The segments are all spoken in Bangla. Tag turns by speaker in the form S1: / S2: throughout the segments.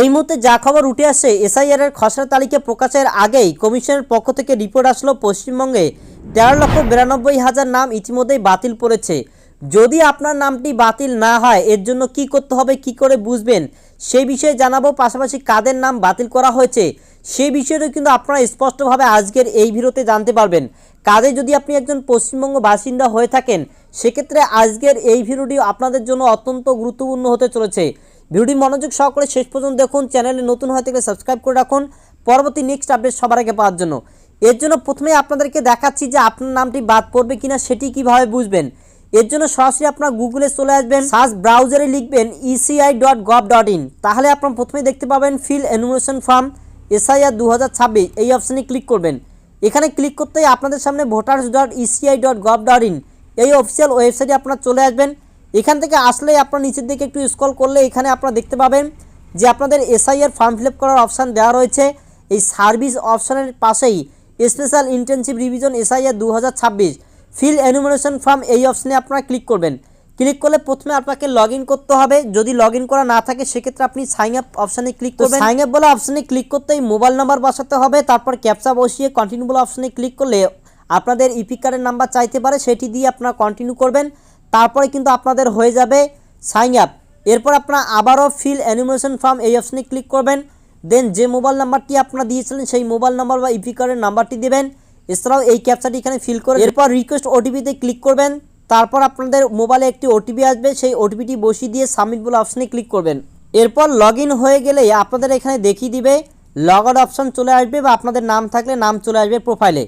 S1: এই মুহূর্তে যা খবর উঠে আসছে এসআইআর এর খসড়া তালিকা প্রকাশের আগেই কমিশনের পক্ষ থেকে রিপোর্ট আসলো পশ্চিমবঙ্গে। তেরো লক্ষ বিরানব্বই হাজার নাম ইতিমধ্যেই বাতিল পড়েছে। যদি আপনার নামটি বাতিল না হয়, এর জন্য কি করতে হবে, কি করে বুঝবেন সেই বিষয়ে জানাব। পাশাপাশি কাদের নাম বাতিল করা হয়েছে সেই বিষয়টাও কিন্তু আপনারা স্পষ্টভাবে আজকের এই ভিডিওতে জানতে পারবেন। কাজে যদি আপনি একজন পশ্চিমবঙ্গ বাসিন্দা হয়ে থাকেন, সেক্ষেত্রে আজকের এই ভিডিওটি আপনাদের জন্য অত্যন্ত গুরুত্বপূর্ণ হতে চলেছে। ভিডিওটি মনোযোগ সহকারে শেষ পর্যন্ত দেখুন, চ্যানেলে নতুন হয়ে থাকলে সাবস্ক্রাইব করে রাখুন। পরবর্তী নেক্সট আপডেট সবার আগে পাওয়ার জন্য। এর জন্য প্রথমে আপনাদেরকে দেখাচ্ছি যে আপনার নামটি বাদ পড়বে কিনা, সেটি কীভাবে বুঝবেন। এর জন্য সরাসরি আপনার গুগলে চলে আসবেন সার্চ ব্রাউজারে লিখবেন ECI dot gov dot in তাহলে আপনার প্রথমে দেখতে পাবেন ফিল এনুমেশন ফর্ম এসআইআর দু হাজার ছাব্বিশ। এই অপশানে ক্লিক করবেন। এখানে ক্লিক করতেই আপনাদের সামনে voters dot ECI dot gov dot in এই অফিসিয়াল ওয়েবসাইটে আপনারা চলে আসবেন। এখান থেকে আসলে আপনার নিচের দিকে একটু স্ক্রল করলে এখানে আপনারা দেখতে পাবেন যে আপনাদের এসআইআর ফর্ম ফিল করার অপশান দেওয়া রয়েছে। এই সার্ভিস অপশানের পাশেই স্পেশাল ইন্টেনসিভ রিভিশন এসআইআর দু হাজার ছাব্বিশ ফিল এনুমিনেশন ফর্ম এই অপশানে আপনারা ক্লিক করবেন। ক্লিক করলে প্রথমে আপনাকে লগ করতে হবে। যদি লগ করা না থাকে সেক্ষেত্রে আপনি সাইন আপ অপশানে ক্লিক করবেন। সাইন আপ বলে অপশানে ক্লিক করতেই মোবাইল নাম্বার বসাতে হবে। তারপর ক্যাপচা বসিয়ে কন্টিনিউ বলে অপশানে ক্লিক করলে আপনাদের ইপি কার্ডের নাম্বার চাইতে পারে। সেটি দিয়ে আপনারা কন্টিনিউ করবেন। তারপরে কিন্তু আপনাদের হয়ে যাবে সাইন আপ এরপর আপনারা আবারও ফিল অ্যানিমেশন ফর্ম এই অপশানে ক্লিক করবেন। দেন যে মোবাইল নাম্বারটি আপনারা দিয়েছিলেন সেই মোবাইল নাম্বার বা ইপি কার্ডের নাম্বারটি দেবেন। এছাড়াও এই ক্যাপচাটি এখানে ফিল করে এরপর রিকোয়েস্ট ওটিপিতে ক্লিক করবেন। তারপর আপনাদের মোবাইলে একটি ওটিপি আসবে সেই ওটিপিটি বসিয়ে দিয়ে সাবমিট বলে অপশানে ক্লিক করবেন। এরপর লগ হয়ে গেলে আপনাদের এখানে দেখিয়ে দিবে লগ আউট অপশান চলে আসবে বা আপনাদের নাম থাকলে নাম চলে আসবে প্রোফাইলে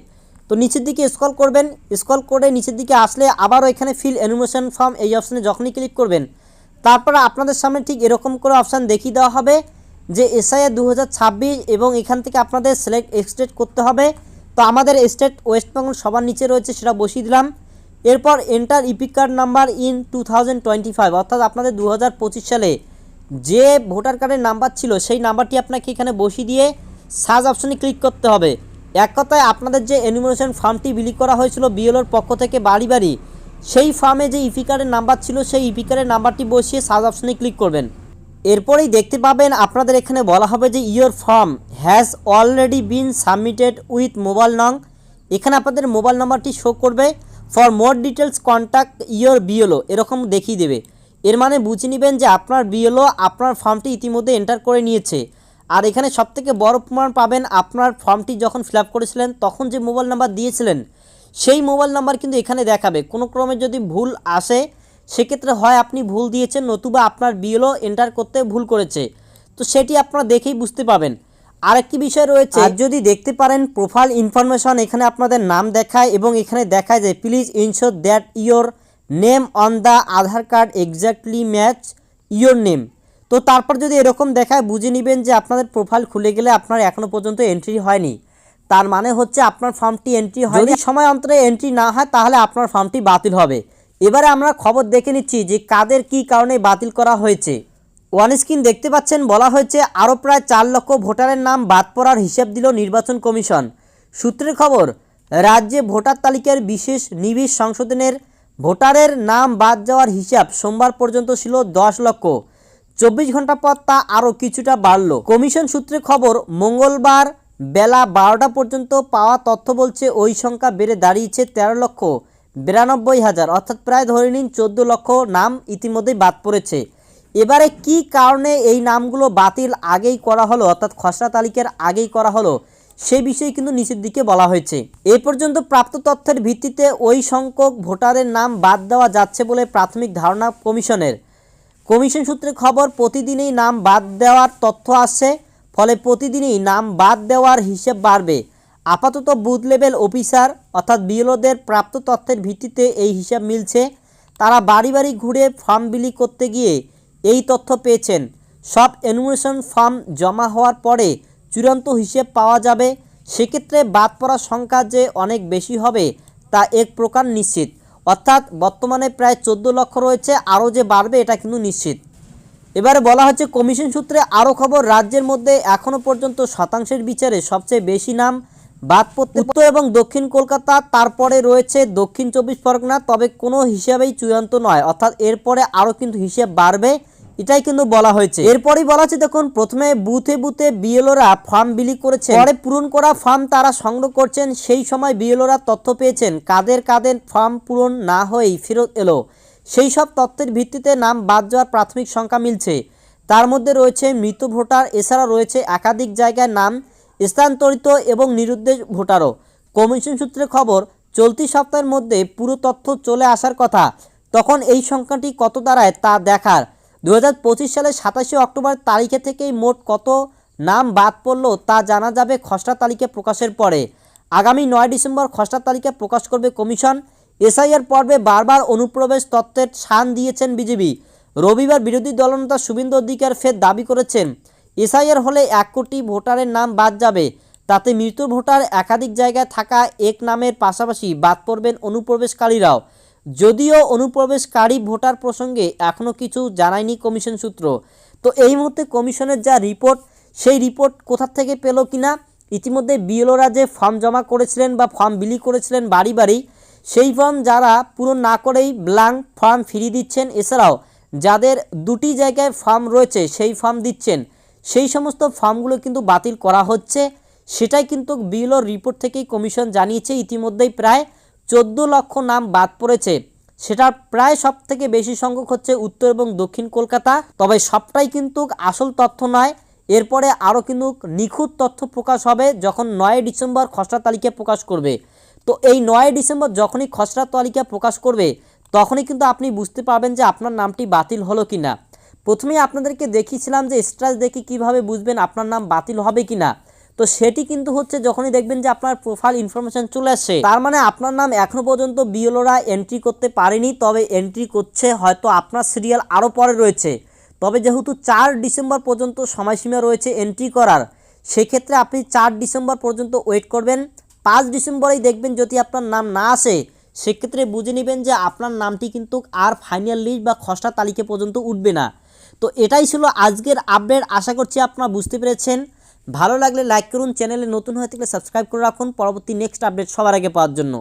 S1: তো নিচের দিকে স্কল করবেন স্কল করে নিচের দিকে আসলে আবারও এখানে ফিল অ্যানিমেশন ফর্ম এই অপশানে যখনই ক্লিক করবেন, তারপর আপনাদের সামনে ঠিক এরকম করে অপশান দেখিয়ে দেওয়া হবে যে এসআইআর দু এবং এখান থেকে আপনাদের সিলেক্ট এক্সটেট করতে হবে। তো আমাদের স্টেট ওয়েস্ট বেঙ্গল সবার নিচে রয়েছে সেটা বসিয়ে দিলাম। এরপর enter EPIC card number into অর্থাৎ আপনাদের দু হাজার পঁচিশ সালে যে ভোটার কার্ডের নাম্বার ছিল, সেই নাম্বারটি আপনাকে এখানে বসিয়ে দিয়ে সার্চ অপশনে ক্লিক করতে হবে। এক কথায় আপনাদের যে অ্যানিমেশন ফার্মটি বিলি করা হয়েছিল বিএলওর পক্ষ থেকে বাড়ি বাড়ি, সেই ফার্মে যে ইপি কার্ডের নাম্বার ছিল, সেই ইপিকারের নাম্বারটি বসিয়ে সার্চ অপশনে ক্লিক করবেন। এরপরেই দেখতে পাবেন আপনাদের এখানে বলা হবে যে your form has already been submitted with mobile নং এখানে আপনাদের মোবাইল নাম্বারটি শো করবে। For more details contact your BLO. এরকম দেখিয়ে দেবে। এর মানে বুঝে নেবেন যে আপনার বিএলও আপনার ফর্মটি ইতিমধ্যে এন্টার করে নিয়েছে। আর এখানে সবথেকে বড় প্রমাণ পাবেন আপনার ফর্মটি যখন ফিল করেছিলেন, তখন যে মোবাইল নাম্বার দিয়েছিলেন, সেই মোবাইল নাম্বার কিন্তু এখানে দেখাবে। কোনো ক্রমে যদি ভুল আসে, সেক্ষেত্রে হয় আপনি ভুল দিয়েছেন, নতুবা আপনার বিএলও এন্টার করতে ভুল করেছে। তো সেটি আপনারা দেখেই বুঝতে পাবেন। আরেকটি বিষয় রয়েছে, আর যদি দেখতে পারেন প্রোফাইল ইনফরমেশন, এখানে আপনাদের নাম দেখায় এবং এখানে দেখায় যে, please ensure that your name on the Aadhaar card exactly match your name. তো তারপর যদি এরকম দেখায় বুঝে নেবেন যে আপনাদের প্রোফাইল খুলে গেলে আপনার এখনও পর্যন্ত এন্ট্রি হয়নি। তার মানে হচ্ছে আপনার ফর্মটি এন্ট্রি হয় যদি সময় অন্তরে এন্ট্রি না হয় তাহলে আপনার ফর্মটি বাতিল হবে। এবারে আমরা খবর দেখে নিচ্ছি যে কাদের কি কারণে বাতিল করা হয়েছে। ওয়ান স্ক্রিন দেখতে পাচ্ছেন বলা হয়েছে আরও প্রায় চার লক্ষ ভোটারের নাম বাদ পড়ার হিসেব দিল নির্বাচন কমিশন। সূত্রের খবর রাজ্যে ভোটার তালিকার বিশেষ নিবিড় সংশোধনের ভোটারের নাম বাদ যাওয়ার হিসাব সোমবার পর্যন্ত ছিল দশ লক্ষ। চব্বিশ ঘণ্টা পর তা আরও কিছুটা বাড়ল। কমিশন সূত্রে খবর, মঙ্গলবার বেলা বারোটা পর্যন্ত পাওয়া তথ্য বলছে ওই সংখ্যা বেড়ে দাঁড়িয়েছে তেরো লক্ষ বিরানব্বই হাজার। অর্থাৎ প্রায় ধরে নিন চোদ্দ লক্ষ নাম ইতিমধ্যেই বাদ পড়েছে। এবারে কি কারণে এই নামগুলো বাতিল আগেই করা হলো, অর্থাৎ খসড়া তালিকার আগেই করা হলো সেই বিষয়ে কিন্তু নিচের দিকে বলা হয়েছে। এ পর্যন্ত প্রাপ্ত তথ্যের ভিত্তিতে ওই সংখ্যক ভোটারের নাম বাদ দেওয়া যাচ্ছে বলে প্রাথমিক ধারণা কমিশনের। কমিশন সূত্রে খবর, প্রতিদিনই নাম বাদ দেওয়ার তথ্য আসছে, ফলে প্রতিদিনই নাম বাদ দেওয়ার হিসেব বাড়বে। আপাতত বুথ লেভেল অফিসার অর্থাৎ বিএলওদের প্রাপ্ত তথ্যের ভিত্তিতে এই হিসাব মিলছে। তারা বাড়ি বাড়ি ঘুরে ফর্ম বিলি করতে গিয়ে এই তথ্য পেয়েছেন। সব অ্যানুমেশন ফর্ম জমা হওয়ার পরে চূড়ান্ত হিসেব পাওয়া যাবে। সেক্ষেত্রে বাদ পড়ার সংখ্যা যে অনেক বেশি হবে, তা এক প্রকার নিশ্চিত। অর্থাৎ বর্তমানে প্রায় চোদ্দ লক্ষ রয়েছে, আরও যে বাড়বে এটা কিন্তু নিশ্চিত। এবারে বলা হচ্ছে, কমিশন সূত্রে আরও খবর, রাজ্যের মধ্যে এখনও পর্যন্ত শতাংশের বিচারে সবচেয়ে বেশি নাম বাদ পড়তে উত্তর এবং দক্ষিণ কলকাতা, তারপরে রয়েছে দক্ষিণ চব্বিশ পরগনা, তবে কোনো হিসাবেই চূড়ান্ত নয়। অর্থাৎ এরপরে আরও কিন্তু হিসেব বাড়বে। এটাই কিন্তু বলা হয়েছে। এরপরই বলা হচ্ছে, দেখুন, প্রথমে বুথে বুথে বিএলওরা ফর্ম বিলি করেছে পরে পূরণ করা ফর্ম তারা সংগ্রহ করছেন। সেই সময় বিএলওরা তথ্য পেয়েছেন, কাদের কাদের ফর্ম পূরণ না হয়েই ফেরত এলো। সেই সব তথ্যের ভিত্তিতে নাম বাদ যাওয়ার প্রাথমিক সংখ্যা মিলছে। তার মধ্যে রয়েছে মৃত ভোটার, এছাড়া রয়েছে একাধিক জায়গায় নাম, স্থানান্তরিত এবং নিরুদ্দেশ ভোটারও। কমিশন সূত্রে খবর, চলতি সপ্তাহের মধ্যে পুরো তথ্য চলে আসার কথা। তখন এই সংখ্যাটি কত দাঁড়ায় তা দেখার দু হাজার পঁচিশ সালের সাতাশে অক্টোবর তারিখে থেকেই মোট কত নাম বাদ পড়ল তা জানা যাবে খসড়া তালিকা প্রকাশের পরে। আগামী নয় ডিসেম্বর খসড়া তালিকা প্রকাশ করবে কমিশন। এসআইআর পর্বে বারবার অনুপ্রবেশ তত্ত্বের শান দিয়েছেন বিজেপি রবিবার বিরোধী দলনেতা শুভেন্দু অধিকার ফের দাবি করেছেন, এসআইআর হলে এক কোটি ভোটারের নাম বাদ যাবে। তাতে মৃত ভোটার একাধিক জায়গায় থাকা এক নামের পাশাপাশি বাদ পড়বেন অনুপ্রবেশকারীরাও। যদিও অনুপ্রবেশকারী ভোটার প্রসঙ্গে এখনও কিছু জানায়নি কমিশন সূত্র। তো এই মুহূর্তে কমিশনের যা রিপোর্ট, সেই রিপোর্ট কোথা থেকে পেল কিনা, ইতিমধ্যে বিএলওরা যে ফর্ম জমা করেছিলেন বা ফর্ম বিলি করেছিলেন বাড়ি বাড়ি, সেই ফর্ম যারা পূরণ না করেই ব্ল্যাঙ্ক ফর্ম ফিরিয়ে দিচ্ছেন, এছাড়াও যাদের দুটি জায়গায় ফর্ম রয়েছে, সেই ফর্ম দিচ্ছেন, সেই সমস্ত ফর্মগুলো কিন্তু বাতিল করা হচ্ছে। সেটাই কিন্তু বিএলওর রিপোর্ট থেকেই কমিশন জানিয়েছে, ইতিমধ্যেই প্রায় চোদ্দ লক্ষ নাম বাদ পড়েছে। সেটা প্রায় সব থেকে বেশি সংখ্যক হচ্ছে উত্তর এবং দক্ষিণ কলকাতা। তবে সবটাই কিন্তু আসল তথ্য নয়। এরপরে আরও কিন্তু নিখুঁত তথ্য প্রকাশ হবে যখন নয় ডিসেম্বর খসড়া তালিকা প্রকাশ করবে। তো এই নয় ডিসেম্বর যখনই খসড়া তালিকা প্রকাশ করবে, তখনই কিন্তু আপনি বুঝতে পারবেন যে আপনার নামটি বাতিল হলো কি না প্রথমেই আপনাদেরকে দেখিয়েছিলাম যে স্ট্রাস দেখে কীভাবে বুঝবেন আপনার নাম বাতিল হবে কি না তো সেটি কিন্তু হচ্ছে যখনই দেখবেন যে আপনার প্রোফাইল ইনফরমেশন চলে আসছে তার মানে আপনার নাম এখনও পর্যন্ত বিএলওরা এন্ট্রি করতে পারেনি, তবে এন্ট্রি করছে হয়তো আপনার সিরিয়াল আরও পরে রয়েছে। তবে যেহেতু চার ডিসেম্বর পর্যন্ত সময়সীমা রয়েছে এন্ট্রি করার, সেক্ষেত্রে আপনি চার ডিসেম্বর পর্যন্ত ওয়েট করবেন। পাঁচ ডিসেম্বরেই দেখবেন যদি আপনার নাম না আসে, সেক্ষেত্রে বুঝে নেবেন যে আপনার নামটি কিন্তু আর ফাইনাল লিস্ট বা খসড়া তালিকা পর্যন্ত উঠবে না। তো এটাই ছিল আজকের আপডেট আশা করছি আপনারা বুঝতে পেরেছেন। ভালো লাগলে লাইক করুন, চ্যানেলে নতুন হয়ে থাকলে সাবস্ক্রাইব করে রাখুন। পরবর্তী নেক্সট আপডেট সবার আগে পাওয়ার জন্য।